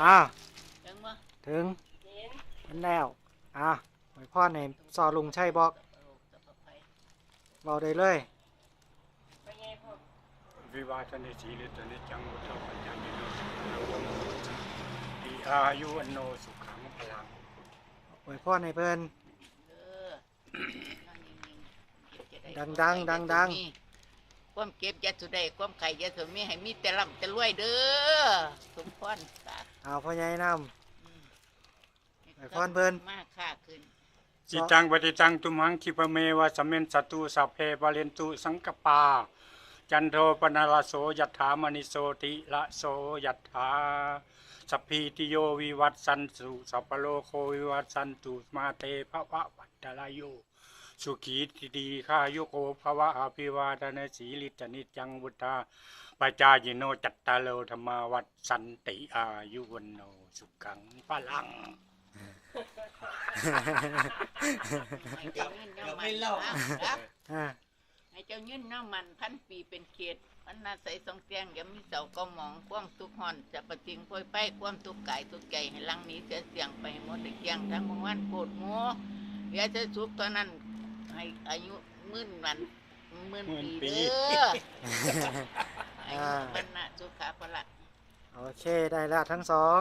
อ่าถึงบ่ถึงมันแล้ว อ่าหวยพ่อในซอลุงใช่บอกโอ้ตะปะไผบอกได้เลยวิวาทนิสีลิตนิจังวุฒปัญญาณิโนสุขังดีอายุวันโนสุขังพลังหวยพ่อในเพิ่นเออนั่นนิ่งๆเก็บจะไดังๆดังๆความเก็บอยาสุได้ความไข่อยาสุมีให้มีแต่ร่ำแต่รวยเด้อ สมพรสาธุเอาพ่อใหญ่น อืมไอ้พรเพิ่นมากค่าขึ้นจิตังปฏิตังตุมังคิปะเมวะสมเมนสตุสัพเพปะเรนตุสังกปา จันโทปนาลโสยัตถามณิโสติละโสยัตถาสัพพีติโยวิวัตสันสุสัพพโลกโควิวัตสันตุมาเตภวะวัตตลายโย สุขีติดีข้ายุโกภวะอภิวาทนาสีลิจนิจังวุฒาปจายิโนจัตตาโลธรรมาวัตสันติอายุวันโนสุขังพลังเจ้าเงินน้ำมันครับำอ่าให้เจ้าเงินน้ำมันพันปีเป็นเขตพันนาใสสองเตียงอย่ามีเสาก็มองความทุกข์หอนจะประจิงพอยไปความทุกข์กายทุกข์ใจให้ลังนี้เสียเสียงไปหมดได้เกียงทั้งวันโกรธโง่เหลือจะสุขเท่านั้น ให้อายุหมื่นวันหมื่นปี เด้ออายุบรรณะสุขาพละโอเคได้แล้วทั้งสอง